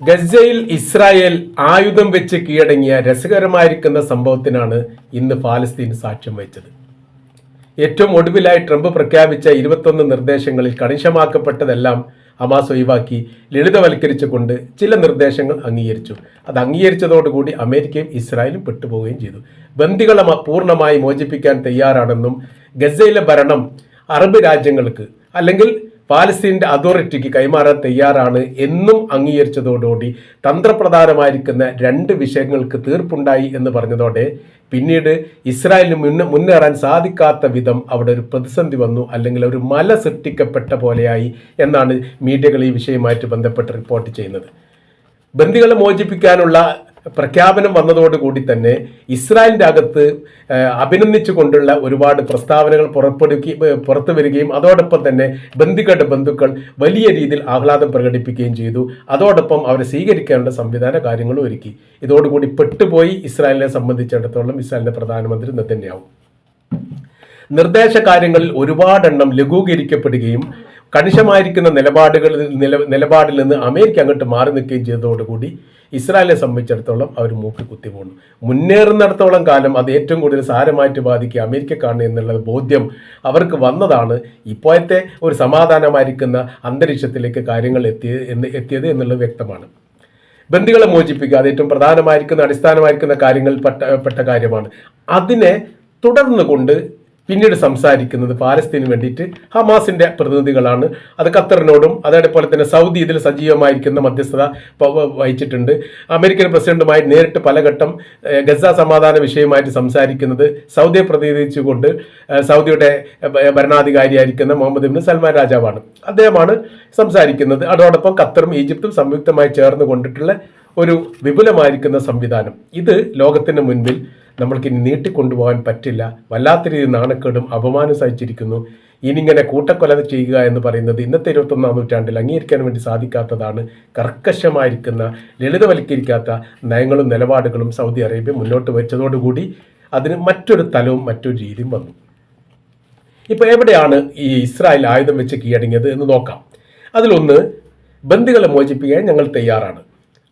ഗസയിൽ ഇസ്രായേൽ ആയുധം വെച്ച് കീഴടങ്ങിയ രസകരമായിരിക്കുന്ന സംഭവത്തിനാണ് ഇന്ന് ഫാലസ്തീൻ സാക്ഷ്യം വഹിച്ചത്. ഏറ്റവും ഒടുവിലായി ട്രംപ് പ്രഖ്യാപിച്ച ഇരുപത്തൊന്ന് നിർദ്ദേശങ്ങളിൽ കണിശമാക്കപ്പെട്ടതെല്ലാം ഹമാസ് ഒഴിവാക്കി ലളിതവൽക്കരിച്ചുകൊണ്ട് ചില നിർദ്ദേശങ്ങൾ അംഗീകരിച്ചു. അത് അംഗീകരിച്ചതോടുകൂടി അമേരിക്കയും ഇസ്രായേലും പെട്ടുപോവുകയും ചെയ്തു. ബന്ദികളെ പൂർണമായി മോചിപ്പിക്കാൻ തയ്യാറാണെന്നും ഗസയിലെ ഭരണം അറബ് രാജ്യങ്ങൾക്ക് അല്ലെങ്കിൽ പാലസ്തീന്റെ അതോറിറ്റിക്ക് കൈമാറാൻ തയ്യാറാണ് എന്നും അംഗീകരിച്ചതോടുകൂടി തന്ത്രപ്രധാനമായിരിക്കുന്ന രണ്ട് വിഷയങ്ങൾക്ക് തീർപ്പുണ്ടായി എന്ന് പറഞ്ഞതോടെ പിന്നീട് ഇസ്രായേലിന് മുന്നേ മുന്നേറാൻ സാധിക്കാത്ത വിധം അവിടെ ഒരു പ്രതിസന്ധി വന്നു അല്ലെങ്കിൽ ഒരു മല സൃഷ്ടിക്കപ്പെട്ട പോലെയായി എന്നാണ് മീഡിയകൾ ഈ വിഷയവുമായിട്ട് ബന്ധപ്പെട്ട് റിപ്പോർട്ട് ചെയ്യുന്നത്. ബന്ദികളെ മോചിപ്പിക്കാനുള്ള പ്രഖ്യാപനം വന്നതോടുകൂടി തന്നെ ഇസ്രായേലിന്റെ അകത്ത് അഭിനന്ദിച്ചുകൊണ്ടുള്ള ഒരുപാട് പ്രസ്താവനകൾ പുറപ്പെടുക്കി പുറത്തു വരികയും അതോടൊപ്പം തന്നെ ബന്ധുക്കളുടെ ബന്ധുക്കൾ വലിയ രീതിയിൽ ആഹ്ലാദം പ്രകടിപ്പിക്കുകയും ചെയ്തു. അതോടൊപ്പം അവരെ സ്വീകരിക്കാനുള്ള സംവിധാന കാര്യങ്ങളും ഒരുക്കി. ഇതോടുകൂടി പെട്ടുപോയി ഇസ്രായേലിനെ സംബന്ധിച്ചിടത്തോളം ഇസ്രായേലിന്റെ പ്രധാനമന്ത്രി നെതന്യാവും നിർദ്ദേശ കാര്യങ്ങളിൽ ഒരുപാടെണ്ണം ലഘൂകരിക്കപ്പെടുകയും കണിശമായിരിക്കുന്ന നിലപാടുകളിൽ നില നിലപാടിൽ നിന്ന് അമേരിക്ക അങ്ങോട്ട് മാറി നിൽക്കുകയും ചെയ്തതോടുകൂടി ഇസ്രായേലിനെ സംബന്ധിച്ചിടത്തോളം അവർ മൂക്കി കുത്തി പോകുന്നു മുന്നേറുന്നിടത്തോളം കാലം അത് ഏറ്റവും കൂടുതൽ സാരമായിട്ട് ബാധിക്കുക അമേരിക്കക്കാണ് എന്നുള്ള ബോധ്യം അവർക്ക് വന്നതാണ്. ഇപ്പോഴത്തെ ഒരു സമാധാനമായിരിക്കുന്ന അന്തരീക്ഷത്തിലേക്ക് കാര്യങ്ങൾ എത്തിയ എത്തിയത് എന്നുള്ളത് വ്യക്തമാണ്. ബന്ധികളെ മോചിപ്പിക്കുക അത് ഏറ്റവും പ്രധാനമായിരിക്കുന്ന അടിസ്ഥാനമായിരിക്കുന്ന കാര്യങ്ങൾ പെട്ട പെട്ട കാര്യമാണ്. അതിനെ തുടർന്ന് കൊണ്ട് പിന്നീട് സംസാരിക്കുന്നത് പാലസ്തീന് വേണ്ടിയിട്ട് ഹമാസിന്റെ പ്രതിനിധികളാണ്. അത് ഖത്തറിനോടും അതേപോലെ തന്നെ സൗദി ഇതിൽ സജീവമായിരിക്കുന്ന മധ്യസ്ഥത വഹിച്ചിട്ടുണ്ട്. അമേരിക്കൻ പ്രസിഡന്റുമായി നേരിട്ട് പലഘട്ടം ഗസ സമാധാന വിഷയമായിട്ട് സംസാരിക്കുന്നത് സൗദിയെ പ്രതിനിധിച്ചുകൊണ്ട് സൗദിയുടെ ഭരണാധികാരിയായിരിക്കുന്ന മുഹമ്മദ് ഇബ്നു സൽമാൻ രാജാവാണ്. അദ്ദേഹമാണ് സംസാരിക്കുന്നത്. അതോടൊപ്പം ഖത്തറും ഈജിപ്തും സംയുക്തമായി ചേർന്ന് കൊണ്ടിട്ടുള്ള ഒരു വിപുലമായിരിക്കുന്ന സംവിധാനം. ഇത് ലോകത്തിന് മുൻപിൽ നമ്മൾക്ക് ഇനി നീട്ടിക്കൊണ്ടുപോകാൻ പറ്റില്ല. വല്ലാത്ത രീതിയിൽ നാണക്കേടും അപമാനം സഹിച്ചിരിക്കുന്നു. ഇനിങ്ങനെ കൂട്ടക്കൊല ചെയ്യുക എന്ന് പറയുന്നത് ഇന്നത്തെ ഇരുപത്തൊന്നാം നൂറ്റാണ്ടിൽ അംഗീകരിക്കാൻ വേണ്ടി സാധിക്കാത്തതാണ്. കർക്കശമായിരിക്കുന്ന ലളിതവൽക്കരിക്കാത്ത നയങ്ങളും നിലപാടുകളും സൗദി അറേബ്യ മുന്നോട്ട് വെച്ചതോടുകൂടി അതിന് മറ്റൊരു തലവും മറ്റൊരു രീതിയും വന്നു. ഇപ്പോൾ എവിടെയാണ് ഈ ഇസ്രായേൽ ആയുധം വെച്ച് കീഴടങ്ങിയത് എന്ന് നോക്കാം. അതിലൊന്ന് ബന്ദികളെ മോചിപ്പിക്കാൻ ഞങ്ങൾ തയ്യാറാണ്.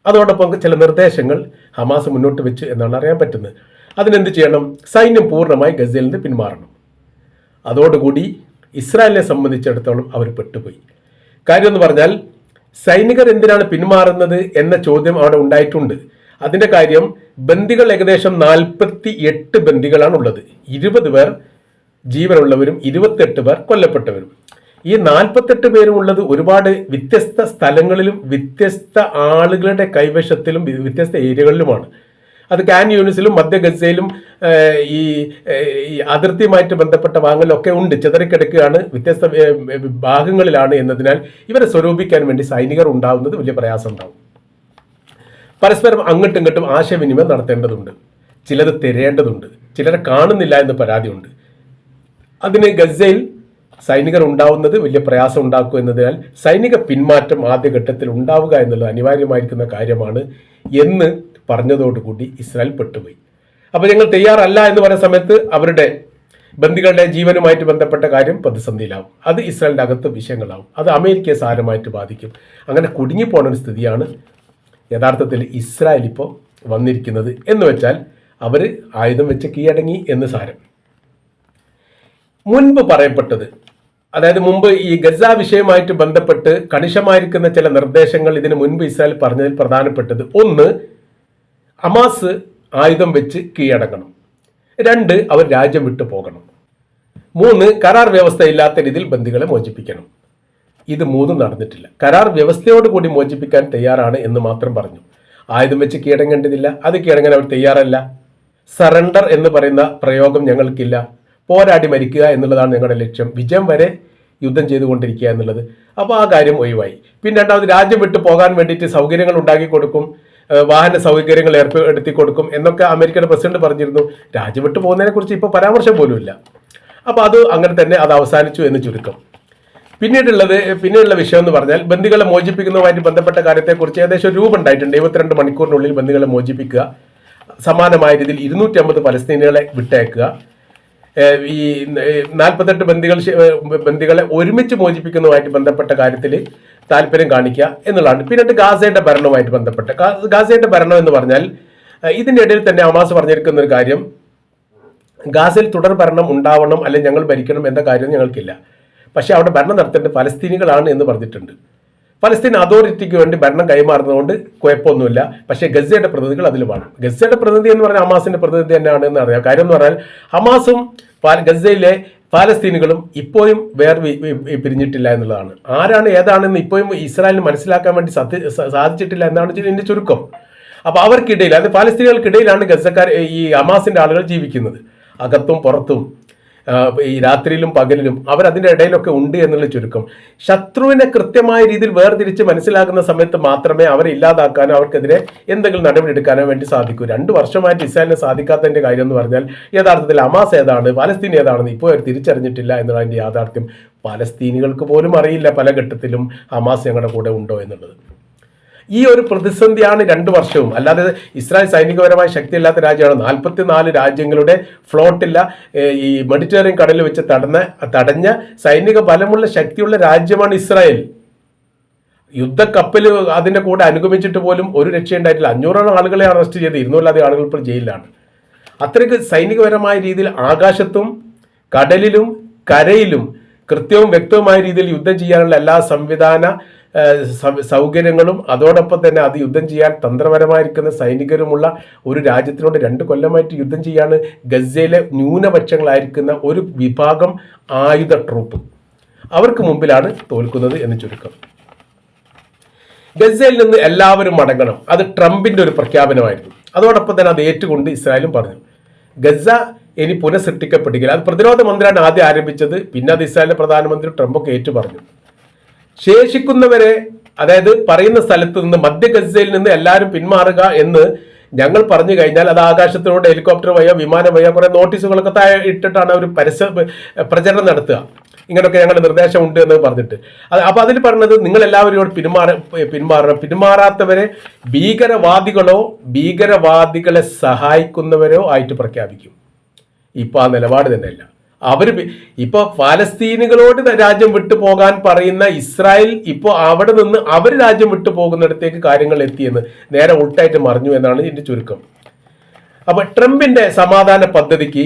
അതോടൊപ്പം ചില നിർദ്ദേശങ്ങൾ ഹമാസ് മുന്നോട്ട് വെച്ച് എന്നാണ് അറിയാൻ പറ്റുന്നത്. അതിനെന്ത് ചെയ്യണം? സൈന്യം പൂർണമായി ഗസയിൽ നിന്ന് പിന്മാറണം അതോടുകൂടി ഇസ്രായേലിനെ സംബന്ധിച്ചിടത്തോളം അവർ പെട്ടുപോയി. കാര്യം എന്ന് പറഞ്ഞാൽ സൈനികർ എന്തിനാണ് പിന്മാറുന്നത് എന്ന ചോദ്യം അവിടെ ഉണ്ടായിട്ടുണ്ട്. അതിന്റെ കാര്യം ബന്ദികൾ ഏകദേശം നാൽപ്പത്തി എട്ട് ബന്ദികളാണ് ഉള്ളത്. ഇരുപത് പേർ ജീവനുള്ളവരും ഇരുപത്തെട്ട് പേർ കൊല്ലപ്പെട്ടവരും. ഈ നാൽപ്പത്തെട്ട് പേരും ഉള്ളത് ഒരുപാട് വ്യത്യസ്ത സ്ഥലങ്ങളിലും വ്യത്യസ്ത ആളുകളുടെ കൈവശത്തിലും വ്യത്യസ്ത ഏരിയകളിലുമാണ്. അത് കാൻ യൂണിസിലും മധ്യ ഗസയിലും ഈ അതിർത്തിയുമായിട്ട് ബന്ധപ്പെട്ട വാങ്ങലൊക്കെ ഉണ്ട്. ചിതറിക്കിടക്കുകയാണ്. വ്യത്യസ്ത ഭാഗങ്ങളിലാണ് എന്നതിനാൽ ഇവരെ സ്വരൂപിക്കാൻ വേണ്ടി സൈനികർ ഉണ്ടാവുന്നത് വലിയ പ്രയാസം ഉണ്ടാവും. പരസ്പരം അങ്ങോട്ടും ഇങ്ങോട്ടും ആശയവിനിമയം നടത്തേണ്ടതുണ്ട്. ചിലത് തിരയേണ്ടതുണ്ട്. ചിലരെ കാണുന്നില്ല എന്ന് പരാതിയുണ്ട്. അതിന് ഗസയിൽ സൈനികർ ഉണ്ടാവുന്നത് വലിയ പ്രയാസം ഉണ്ടാക്കും എന്നതിനാൽ സൈനിക പിന്മാറ്റം ആദ്യഘട്ടത്തിൽ ഉണ്ടാവുക എന്നുള്ളത് അനിവാര്യമായിരിക്കുന്ന കാര്യമാണ് എന്ന് പറഞ്ഞതോടുകൂടി ഇസ്രായേൽ പെട്ടുപോയി. അപ്പോൾ ഞങ്ങൾ തയ്യാറല്ല എന്ന് പറയുന്ന സമയത്ത് അവരുടെ ബന്ധികളുടെ ജീവനുമായിട്ട് ബന്ധപ്പെട്ട കാര്യം പ്രതിസന്ധിയിലാവും. അത് ഇസ്രായേലിന്റെ അകത്ത് വിഷയങ്ങളാവും. അത് അമേരിക്കയെ സാരമായിട്ട് ബാധിക്കും. അങ്ങനെ കുടുങ്ങിപ്പോണ ഒരു സ്ഥിതിയാണ് യഥാർത്ഥത്തിൽ ഇസ്രായേൽ ഇപ്പോൾ വന്നിരിക്കുന്നത്. എന്ന് വെച്ചാൽ അവർ ആയുധം വെച്ച് കീഴടങ്ങി എന്ന് സാരം. മുൻപ് പറയപ്പെട്ടത് അതായത് മുമ്പ് ഈ ഗസ വിഷയമായിട്ട് ബന്ധപ്പെട്ട് കണിശമായിരിക്കുന്ന ചില നിർദ്ദേശങ്ങൾ ഇതിനു മുൻപ് ഇസ്രായേൽ പറഞ്ഞതിൽ പ്രധാനപ്പെട്ടത്. ഒന്ന് ഹമാസ് ആയുധം വെച്ച് കീഴടങ്ങണം. രണ്ട് അവർ രാജ്യം വിട്ടു പോകണം. മൂന്ന് കരാർ വ്യവസ്ഥയില്ലാത്ത രീതിയിൽ ബന്ദികളെ മോചിപ്പിക്കണം. ഇത് മൂന്നും നടന്നിട്ടില്ല. കരാർ വ്യവസ്ഥയോട് കൂടി മോചിപ്പിക്കാൻ തയ്യാറാണ് എന്ന് മാത്രം പറഞ്ഞു. ആയുധം വെച്ച് കീഴടങ്ങേണ്ടതില്ല. അത് കീഴടങ്ങാൻ അവർ തയ്യാറല്ല. സറണ്ടർ എന്ന് പറയുന്ന പ്രയോഗം ഞങ്ങൾക്കില്ല. പോരാടി മരിക്കുക എന്നുള്ളതാണ് ഞങ്ങളുടെ ലക്ഷ്യം. വിജയം വരെ യുദ്ധം ചെയ്തുകൊണ്ടിരിക്കുക എന്നുള്ളത്. അപ്പോൾ ആ കാര്യം ഒഴിവായി. പിന്നെ രണ്ടാമത് രാജ്യം വിട്ടു പോകാൻ വേണ്ടിയിട്ട് സൗകര്യങ്ങൾ ഉണ്ടാക്കി കൊടുക്കും. വാഹന സൗകര്യങ്ങൾ ഏർപ്പെടുത്തി കൊടുക്കും എന്നൊക്കെ അമേരിക്കയുടെ പ്രസിഡന്റ് പറഞ്ഞിരുന്നു. രാജ്യം വിട്ടു പോകുന്നതിനെ കുറിച്ച് ഇപ്പോൾ പരാമർശം പോലും ഇല്ല അപ്പോൾ അത് അങ്ങനെ തന്നെ അത് അവസാനിച്ചു എന്ന് ചുരുക്കം. പിന്നീടുള്ളത് പിന്നീടുള്ള വിഷയം എന്ന് പറഞ്ഞാൽ ബന്ദികളെ മോചിപ്പിക്കുന്നതുമായിട്ട് ബന്ധപ്പെട്ട കാര്യത്തെക്കുറിച്ച് ഏകദേശം ഒരു രൂപ ഉണ്ടായിട്ടുണ്ട്. എഴുപത്തിരണ്ട് മണിക്കൂറിനുള്ളിൽ ബന്ദികളെ മോചിപ്പിക്കുക സമാനമായ രീതിയിൽ ഇരുന്നൂറ്റി അമ്പത് പലസ്തീനികളെ വിട്ടയക്കുക ഈ നാൽപ്പത്തെട്ട് ബന്ദികൾ ബന്ദികളെ ഒരുമിച്ച് മോചിപ്പിക്കുന്നതുമായിട്ട് ബന്ധപ്പെട്ട കാര്യത്തിൽ താല്പര്യം കാണിക്കുക എന്നുള്ളതാണ്. പിന്നീട് ഗാസയുടെ ഭരണവുമായിട്ട് ബന്ധപ്പെട്ട. ഗാസയുടെ ഭരണം എന്ന് പറഞ്ഞാൽ ഇതിന്റെ ഇടയിൽ തന്നെ അമാസ് പറഞ്ഞിരിക്കുന്ന ഒരു കാര്യം ഗാസയിൽ തുടർ ഭരണം ഉണ്ടാവണം അല്ലെങ്കിൽ ഞങ്ങൾ ഭരിക്കണം എന്ന കാര്യം ഞങ്ങൾക്കില്ല. പക്ഷേ അവിടെ ഭരണം നടത്തേണ്ടത് ഫലസ്തീനികളാണ് എന്ന് പറഞ്ഞിട്ടുണ്ട്. ഫലസ്തീൻ അതോറിറ്റിക്ക് വേണ്ടി ഭരണം കൈമാറുന്നതുകൊണ്ട് കുഴപ്പമൊന്നുമില്ല. പക്ഷേ ഗസയുടെ പ്രതിനിധികൾ അതിൽ വേണം. ഗസയുടെ പ്രതിനിധി എന്ന് പറഞ്ഞാൽ ഹമാസിന്റെ പ്രതിനിധി തന്നെയാണ് എന്ന് അറിയാം. കാര്യം എന്ന് പറഞ്ഞാൽ ഹമാസും ഗസയിലെ പാലസ്തീനുകളും ഇപ്പോഴും വേർ പിരിഞ്ഞിട്ടില്ല എന്നുള്ളതാണ്. ആരാണ് ഏതാണെന്ന് ഇപ്പോഴും ഇസ്രായേലിന് മനസ്സിലാക്കാൻ വേണ്ടി സത്യ സാധിച്ചിട്ടില്ല എന്നാണ് ഇതിന്റെ ചുരുക്കം. അപ്പോൾ അവർക്കിടയിൽ അത് പാലസ്തീനുകൾക്കിടയിലാണ് ഗസക്കാർ ഈ ഹമാസിന്റെ ആളുകൾ ജീവിക്കുന്നത്. അകത്തും പുറത്തും. ഈ രാത്രിയിലും പകലിലും അവർ അതിന്റെ ഇടയിലൊക്കെ ഉണ്ട് എന്നുള്ള ചുരുക്കം. ശത്രുവിനെ കൃത്യമായ രീതിയിൽ വേർതിരിച്ച് മനസ്സിലാക്കുന്ന സമയത്ത് മാത്രമേ അവരെ ഇല്ലാതാക്കാനോ അവർക്കെതിരെ എന്തെങ്കിലും നടപടി എടുക്കാനോ വേണ്ടി സാധിക്കൂ. രണ്ട് വർഷമായിട്ട് ഇസ്രായേലിനെ സാധിക്കാത്തതിന്റെ കാര്യം എന്ന് പറഞ്ഞാൽ യഥാർത്ഥത്തിൽ അമാസ് ഏതാണ് പാലസ്തീൻ ഏതാണെന്ന് ഇപ്പോൾ അവർ തിരിച്ചറിഞ്ഞിട്ടില്ല എന്നുള്ളതിന്റെ യാഥാർത്ഥ്യം. പാലസ്തീനികൾക്ക് പോലും അറിയില്ല പല ഘട്ടത്തിലും ഹമാസ് ഞങ്ങളുടെ കൂടെ ഉണ്ടോ എന്നുള്ളത്. ഈ ഒരു പ്രതിസന്ധിയാണ് രണ്ട് വർഷവും. അല്ലാതെ ഇസ്രായേൽ സൈനികപരമായ ശക്തിയില്ലാത്ത രാജ്യമാണ്. നാൽപ്പത്തിനാല് രാജ്യങ്ങളുടെ ഫ്ലോട്ടില്ല ഈ മെഡിറ്ററേനിയൻ കടലിൽ വെച്ച് തടഞ്ഞ തടഞ്ഞ സൈനിക ബലമുള്ള ശക്തിയുള്ള രാജ്യമാണ് ഇസ്രായേൽ. യുദ്ധക്കപ്പൽ അതിന്റെ കൂടെ അനുഗമിച്ചിട്ട് പോലും ഒരു രക്ഷയുണ്ടായിട്ടില്ല അഞ്ഞൂറോളം ആളുകളെ അറസ്റ്റ് ചെയ്ത് ഇരുന്നൂറിലധികം ആളുകൾ ഇപ്പോൾ ജയിലിലാണ്. അത്രയ്ക്ക് സൈനികപരമായ രീതിയിൽ ആകാശത്തും കടലിലും കരയിലും കൃത്യവും വ്യക്തവുമായ രീതിയിൽ യുദ്ധം ചെയ്യാനുള്ള എല്ലാ സംവിധാന സൗകര്യങ്ങളും അതോടൊപ്പം തന്നെ അത് യുദ്ധം ചെയ്യാൻ തന്ത്രപരമായിരിക്കുന്ന സൈനികരുമുള്ള ഒരു രാജ്യത്തിനോട് രണ്ട് കൊല്ലമായിട്ട് യുദ്ധം ചെയ്യാണ് ഗസയിലെ ന്യൂനപക്ഷങ്ങളായിരിക്കുന്ന ഒരു വിഭാഗം ആയുധ ട്രൂപ്പ്. അവർക്ക് മുമ്പിലാണ് തോൽക്കുന്നത് എന്ന് ചുരുക്കം. ഗസയിൽ നിന്ന് എല്ലാവരും മടങ്ങണം. അത് ട്രംപിന്റെ ഒരു പ്രഖ്യാപനമായിരുന്നു. അതോടൊപ്പം തന്നെ അത് ഏറ്റുകൊണ്ട് ഇസ്രായേലും പറഞ്ഞു. ഗസ ഇനി പുനഃസൃഷ്ടിക്കപ്പെടുകയില്ല അത് പ്രതിരോധ മന്ത്രിയാണ് ആദ്യം ആരംഭിച്ചത്. പിന്നെ അത് ഇസ്രായേലിന്റെ പ്രധാനമന്ത്രി ട്രംപൊക്കെ ഏറ്റു പറഞ്ഞു ശേഷിക്കുന്നവരെ അതായത് പറയുന്ന സ്ഥലത്ത് നിന്ന് മധ്യ ഗസയിൽ നിന്ന് എല്ലാവരും പിന്മാറുക എന്ന് ഞങ്ങൾ പറഞ്ഞു കഴിഞ്ഞാൽ അത് ആകാശത്തിലൂടെ ഹെലികോപ്റ്റർ വഴിയോ വിമാനം വഴിയോ കുറേ നോട്ടീസുകളൊക്കെ താഴെ ഇട്ടിട്ടാണ് അവർ പരസ്യ പ്രചരണം നടത്തുക. ഇങ്ങനെയൊക്കെ ഞങ്ങളുടെ നിർദ്ദേശമുണ്ട് എന്ന് പറഞ്ഞിട്ട്. അത് അപ്പൊ അതിൽ പറഞ്ഞത് നിങ്ങൾ എല്ലാവരും ഇവിടെ പിന്മാറ പിന്മാറണം. പിന്മാറാത്തവരെ ഭീകരവാദികളോ ഭീകരവാദികളെ സഹായിക്കുന്നവരോ ആയിട്ട് പ്രഖ്യാപിക്കും. ഇപ്പൊ ആ നിലപാട് തന്നെയല്ല. അവർ ഇപ്പൊ ഫലസ്തീനുകളോട് രാജ്യം വിട്ടു പോകാൻ പറയുന്ന ഇസ്രായേൽ ഇപ്പോ അവിടെ നിന്ന് അവർ രാജ്യം വിട്ടു പോകുന്നിടത്തേക്ക് കാര്യങ്ങൾ എത്തിയെന്ന് നേരെ ഉൾട്ടായിട്ട് മറിഞ്ഞു എന്നാണ് ഇതിന്റെ ചുരുക്കം. അപ്പൊ ട്രംപിന്റെ സമാധാന പദ്ധതിക്ക്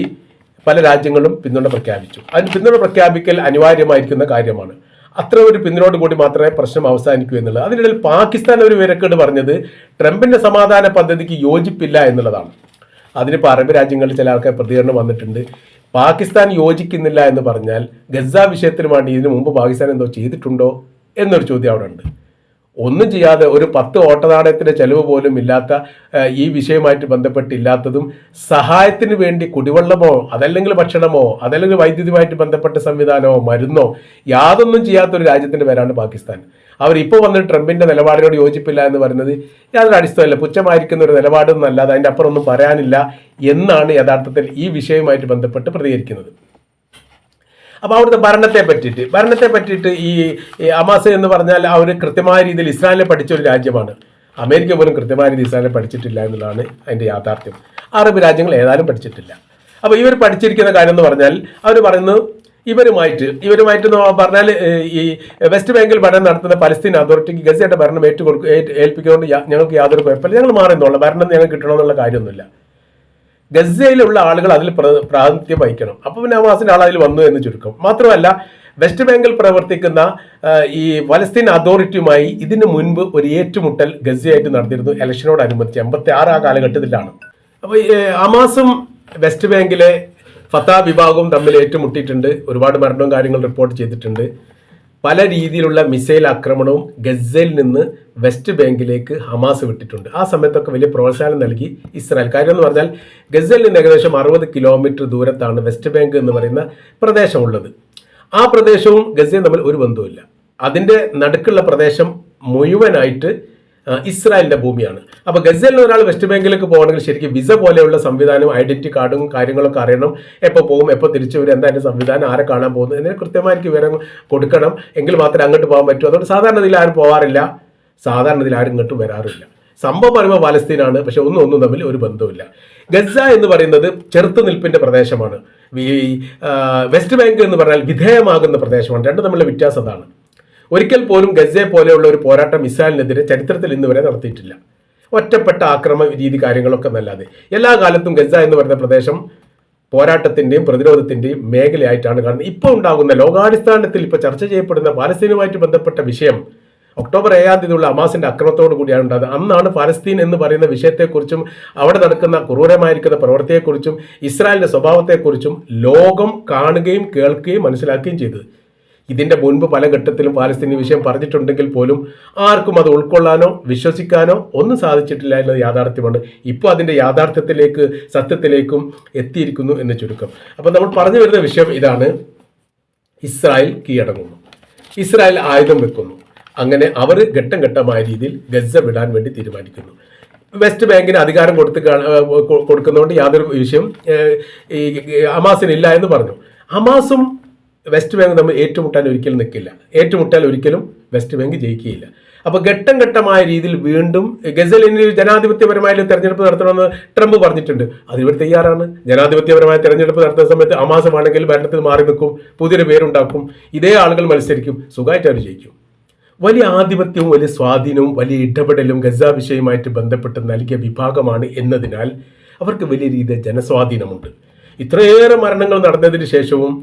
പല രാജ്യങ്ങളും പിന്തുണ പ്രഖ്യാപിച്ചു. അതിന് പിന്തുണ പ്രഖ്യാപിക്കൽ അനിവാര്യമായിരിക്കുന്ന കാര്യമാണ്. അത്ര ഒരു പിന്തുണയോട് കൂടി മാത്രമേ പ്രശ്നം അവസാനിക്കൂ എന്നുള്ളത്. അതിനിടയിൽ പാകിസ്ഥാൻ ഒരു വിരക്കേട് പറഞ്ഞത് ട്രംപിന്റെ സമാധാന പദ്ധതിക്ക് യോജിപ്പില്ല എന്നുള്ളതാണ്. അതിനിപ്പോൾ അറബ് രാജ്യങ്ങളിൽ ചില ആൾക്കാർ പ്രതികരണം വന്നിട്ടുണ്ട്. പാകിസ്ഥാൻ യോജിക്കുന്നില്ല എന്ന് പറഞ്ഞാൽ ഗസ വിഷയത്തിന് വേണ്ടി ഇതിനു മുമ്പ് പാകിസ്ഥാൻ എന്തോ ചെയ്തിട്ടുണ്ടോ എന്നൊരു ചോദ്യം അവിടെ ഉണ്ട് ഒന്നും ചെയ്യാതെ ഒരു പത്ത് ഓട്ടനാണയത്തിന്റെ ചെലവ് പോലും ഇല്ലാത്ത ഈ വിഷയമായിട്ട് ബന്ധപ്പെട്ടില്ലാത്തതും സഹായത്തിന് വേണ്ടി കുടിവെള്ളമോ അതല്ലെങ്കിൽ ഭക്ഷണമോ അതല്ലെങ്കിൽ വൈദ്യുതിയുമായിട്ട് ബന്ധപ്പെട്ട സംവിധാനമോ മരുന്നോ യാതൊന്നും ചെയ്യാത്ത ഒരു രാജ്യത്തിന്റെ പേരാണ് പാകിസ്ഥാൻ. അവർ ഇപ്പോൾ ട്രംപിന്റെ നിലപാടിനോട് യോജിപ്പില്ല എന്ന് പറയുന്നത് യാതൊരു അടിസ്ഥാനമില്ല. പുച്ഛമായിരിക്കുന്ന ഒരു നിലപാടൊന്നും അല്ലാതെ അതിന്റെ അപ്പുറമൊന്നും പറയാനില്ല എന്നാണ് യഥാർത്ഥത്തിൽ ഈ വിഷയവുമായിട്ട് ബന്ധപ്പെട്ട് പ്രതികരിക്കുന്നത്. അപ്പൊ അവിടുത്തെ ഭരണത്തെ പറ്റിയിട്ട് ഭരണത്തെ പറ്റിയിട്ട് ഈ അമാസ് എന്ന് പറഞ്ഞാൽ അവർ കൃത്യമായ രീതിയിൽ ഇസ്രായേലിനെ പഠിച്ച ഒരു രാജ്യമാണ്. അമേരിക്ക പോലും കൃത്യമായ രീതിയിൽ ഇസ്രായേലിനെ പഠിച്ചിട്ടില്ല എന്നുള്ളതാണ് അതിന്റെ യാഥാർത്ഥ്യം. അറബ് രാജ്യങ്ങൾ ഏതായാലും പഠിച്ചിട്ടില്ല. അപ്പോൾ ഇവർ പഠിച്ചിരിക്കുന്ന കാര്യം എന്ന് പറഞ്ഞാൽ അവർ പറയുന്നു ഇവരുമായിട്ട് ഇവരുമായിട്ട് പറഞ്ഞാൽ ഈ വെസ്റ്റ് ബാങ്കിൽ ഭരണം നടത്തുന്ന പലസ്തീൻ അതോറിറ്റിക്ക് ഗസയുടെ ഭരണം ഏറ്റുകൊടുക്കും ഏൽപ്പിക്കുന്നതുകൊണ്ട് ഞങ്ങൾക്ക് യാതൊരു കുഴപ്പമില്ല. ഞങ്ങൾ മാറുന്നുള്ള ഭരണം ഞങ്ങൾക്ക് കിട്ടണമെന്നുള്ള കാര്യമൊന്നുമില്ല. ഗസയിലുള്ള ആളുകൾ അതിൽ പ്ര- പ്രാതിനിധ്യം വഹിക്കണം. അപ്പോൾ പിന്നെ ഹമാസിന്റെ ആൾ അതിൽ വന്നു എന്ന് ചുരുക്കം. മാത്രമല്ല വെസ്റ്റ് ബാങ്കിൽ പ്രവർത്തിക്കുന്ന ഈ പലസ്തീൻ അതോറിറ്റിയുമായി ഇതിന് മുൻപ് ഒരു ഏറ്റുമുട്ടൽ ഗസയായിട്ട് നടന്നിരുന്നു. ഇലക്ഷനോടനുബന്ധിച്ച് എൺപത്തി ആറ് ആ കാലഘട്ടത്തിലാണ്. അപ്പോൾ ഹമാസും വെസ്റ്റ് ബാങ്കിലെ ഫത്താ വിഭാഗവും തമ്മിൽ ഏറ്റുമുട്ടിയിട്ടുണ്ട്. ഒരുപാട് മരണവും കാര്യങ്ങളും റിപ്പോർട്ട് ചെയ്തിട്ടുണ്ട്. പല രീതിയിലുള്ള മിസൈൽ ആക്രമണവും ഗസയിൽ നിന്ന് വെസ്റ്റ് ബാങ്കിലേക്ക് ഹമാസ് വിട്ടിട്ടുണ്ട്. ആ സമയത്തൊക്കെ വലിയ പ്രോത്സാഹനം നൽകി ഇസ്രായേൽ. കാര്യം എന്ന് പറഞ്ഞാൽ ഗസയിൽ നിന്ന് ഏകദേശം അറുപത് കിലോമീറ്റർ ദൂരത്താണ് വെസ്റ്റ് ബാങ്ക് എന്ന് പറയുന്ന പ്രദേശമുള്ളത്. ആ പ്രദേശവും ഗസയും തമ്മിൽ ഒരു ബന്ധവുമില്ല. അതിന്റെ നടുക്കുള്ള പ്രദേശം മുഴുവനായിട്ട് ആ, ഇസ്രായേലിന്റെ ഭൂമിയാണ്. അപ്പോൾ ഗസയിൽ നിന്ന് ഒരാൾ വെസ്റ്റ് ബാങ്കിലേക്ക് പോകണമെങ്കിൽ ശരിക്കും വിസ പോലെയുള്ള സംവിധാനം ഐഡന്റിറ്റി കാർഡും കാര്യങ്ങളൊക്കെ അറിയണം. എപ്പോൾ പോകും എപ്പോൾ തിരിച്ചു വരും എന്താ സംവിധാനം ആരെ കാണാൻ പോകുന്നു ഇതിനെ കൃത്യമായിട്ട് വിവരം കൊടുക്കണം. എങ്കിൽ മാത്രമേ അങ്ങോട്ട് പോകാൻ പറ്റൂ. അതുകൊണ്ട് സാധാരണ ഇതിൽ ആരും പോകാറില്ല സാധാരണ ഇതിൽ ആരും ഇങ്ങോട്ട് വരാറില്ല. സംഭവം പറയുമ്പോൾ പാലസ്തീനാണ് പക്ഷെ ഒന്നും ഒന്നും തമ്മിൽ ഒരു ബന്ധവുമില്ല. ഗസ എന്ന് പറയുന്നത് ചെറുത്തുനിൽപ്പിന്റെ പ്രദേശമാണ്. ഈ വെസ്റ്റ് ബാങ്ക് എന്ന് പറഞ്ഞാൽ വിധേയമാകുന്ന പ്രദേശമാണ്. രണ്ടും തമ്മിലുള്ള വ്യത്യാസം അതാണ് ഒരിക്കൽ പോലും ഗസയെ പോലെയുള്ള ഒരു പോരാട്ടം ഇസ്രായേലിനെതിരെ ചരിത്രത്തിൽ ഇന്ന് വരെ നടത്തിയിട്ടില്ല. ഒറ്റപ്പെട്ട ആക്രമ രീതി കാര്യങ്ങളൊക്കെ നല്ലാതെ. എല്ലാ കാലത്തും ഗസ എന്ന് പറയുന്ന പ്രദേശം പോരാട്ടത്തിന്റെയും പ്രതിരോധത്തിന്റെയും മേഖലയായിട്ടാണ് കാണുന്നത്. ഇപ്പോൾ ഉണ്ടാകുന്ന ലോകാടിസ്ഥാനത്തിൽ ഇപ്പോൾ ചർച്ച ചെയ്യപ്പെടുന്ന പാലസ്തീനുമായിട്ട് ബന്ധപ്പെട്ട വിഷയം ഒക്ടോബർ ഏഴാം തീയതിയുള്ള അമാസിന്റെ അക്രമത്തോടു കൂടിയാണ് ഉണ്ടാകുന്നത്. അന്നാണ് പാലസ്തീൻ എന്ന് പറയുന്ന വിഷയത്തെക്കുറിച്ചും അവിടെ നടക്കുന്ന ക്രൂരമായിരിക്കുന്ന പ്രവൃത്തിയെക്കുറിച്ചും ഇസ്രായേലിന്റെ സ്വഭാവത്തെക്കുറിച്ചും ലോകം കാണുകയും കേൾക്കുകയും മനസ്സിലാക്കുകയും ചെയ്തത്. ഇതിന്റെ മുൻപ് പല ഘട്ടത്തിലും പാലസ്തീനി വിഷയം പറഞ്ഞിട്ടുണ്ടെങ്കിൽ പോലും ആർക്കും അത് ഉൾക്കൊള്ളാനോ വിശ്വസിക്കാനോ ഒന്നും സാധിച്ചിട്ടില്ല എന്നത് യാഥാർത്ഥ്യമാണ്. ഇപ്പോൾ അതിന്റെ യാഥാർത്ഥ്യത്തിലേക്ക് സത്യത്തിലേക്കും എത്തിയിരിക്കുന്നു എന്ന് ചുരുക്കം. അപ്പോൾ നമ്മൾ പറഞ്ഞു വരുന്ന വിഷയം ഇതാണ്. ഇസ്രായേൽ കീഴടങ്ങുന്നു. ഇസ്രായേൽ ആയുധം വെക്കുന്നു. അങ്ങനെ അവർ ഘട്ടം ഘട്ടമായ രീതിയിൽ ഗസ വിടാൻ വേണ്ടി തീരുമാനിക്കുന്നു. വെസ്റ്റ് ബാങ്കിന് അധികാരം കൊടുത്ത് കൊടുക്കുന്നതുകൊണ്ട് യാതൊരു വിഷയം ഈ അമാസിനില്ല എന്ന് പറഞ്ഞു. ഹമാസും വെസ്റ്റ് ബാങ്ക് തമ്മിൽ ഏറ്റുമുട്ടാൻ ഒരിക്കലും നിൽക്കില്ല. ഏറ്റുമുട്ടാൽ ഒരിക്കലും വെസ്റ്റ് ബാങ്ക് ജയിക്കുകയില്ല. അപ്പോൾ ഘട്ടം ഘട്ടമായ രീതിയിൽ വീണ്ടും ഗസലിന് ജനാധിപത്യപരമായ തെരഞ്ഞെടുപ്പ് നടത്തണമെന്ന് ട്രംപ് പറഞ്ഞിട്ടുണ്ട്. അതിനിവർ തയ്യാറാണ്. ജനാധിപത്യപരമായ തെരഞ്ഞെടുപ്പ് നടത്തുന്ന സമയത്ത് അമാസമാണെങ്കിൽ ഭരണത്തിൽ മാറി നിൽക്കും പുതിയൊരു പേരുണ്ടാക്കും ഇതേ ആളുകൾ മത്സരിക്കും സുഖമായിട്ട് അവർ ജയിക്കും. വലിയ ആധിപത്യവും വലിയ സ്വാധീനവും വലിയ ഇടപെടലും ഗസ വിഷയവുമായിട്ട് ബന്ധപ്പെട്ട് നൽകിയ വിഭാഗമാണ് എന്നതിനാൽ അവർക്ക് വലിയ രീതിയിൽ ജനസ്വാധീനമുണ്ട്. ഇത്രയേറെ മരണങ്ങൾ നടന്നതിന് ശേഷവും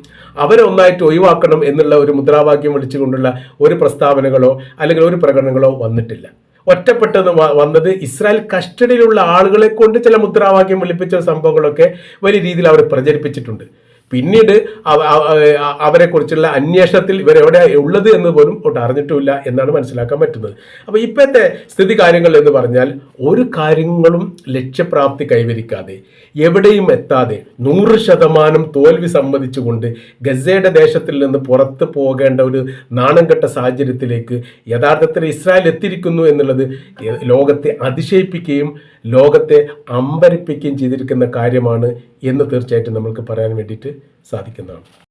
അവരെ ഒന്നായിട്ട് ഒഴിവാക്കണം എന്നുള്ള ഒരു മുദ്രാവാക്യം വിളിച്ചുകൊണ്ടുള്ള ഒരു പ്രസ്താവനകളോ അല്ലെങ്കിൽ ഒരു പ്രകടനങ്ങളോ വന്നിട്ടില്ല. ഒറ്റപ്പെട്ടത് വന്നത് ഇസ്രായേൽ കസ്റ്റഡിയിലുള്ള ആളുകളെ കൊണ്ട് ചില മുദ്രാവാക്യം വിളിപ്പിച്ച സംഭവങ്ങളൊക്കെ വലിയ രീതിയിൽ അവർ പ്രചരിപ്പിച്ചിട്ടുണ്ട്. പിന്നീട് അവരെക്കുറിച്ചുള്ള അവ- അവരെ കുറിച്ചുള്ള അന്വേഷണത്തിൽ ഇവരെവിടെ ഉള്ളത് എന്ന് പോലും ഒട്ട് അറിഞ്ഞിട്ടുമില്ല എന്നാണ് മനസ്സിലാക്കാൻ പറ്റുന്നത്. അപ്പോൾ ഇപ്പോഴത്തെ സ്ഥിതി കാര്യങ്ങൾ എന്ന് പറഞ്ഞാൽ ഒരു കാര്യങ്ങളും ലക്ഷ്യപ്രാപ്തി കൈവരിക്കാതെ എവിടെയും എത്താതെ നൂറ് ശതമാനം തോൽവി സമ്മതിച്ചുകൊണ്ട് ഗസയുടെ ദേശത്തിൽ നിന്ന് പുറത്ത് പോകേണ്ട ഒരു നാണം കെട്ട സാഹചര്യത്തിലേക്ക് യഥാർത്ഥത്തിൽ ഇസ്രായേൽ എത്തിയിരിക്കുന്നു എന്നുള്ളത് ലോകത്തെ അതിശയിപ്പിക്കുകയും ലോകത്തെ അമ്പരിപ്പിക്കുകയും ചെയ്തിരിക്കുന്ന കാര്യമാണ് എന്ന് തീർച്ചയായിട്ടും നമ്മൾക്ക് പറയാൻ വേണ്ടിയിട്ട് സാധിക്കുന്നതാണ്.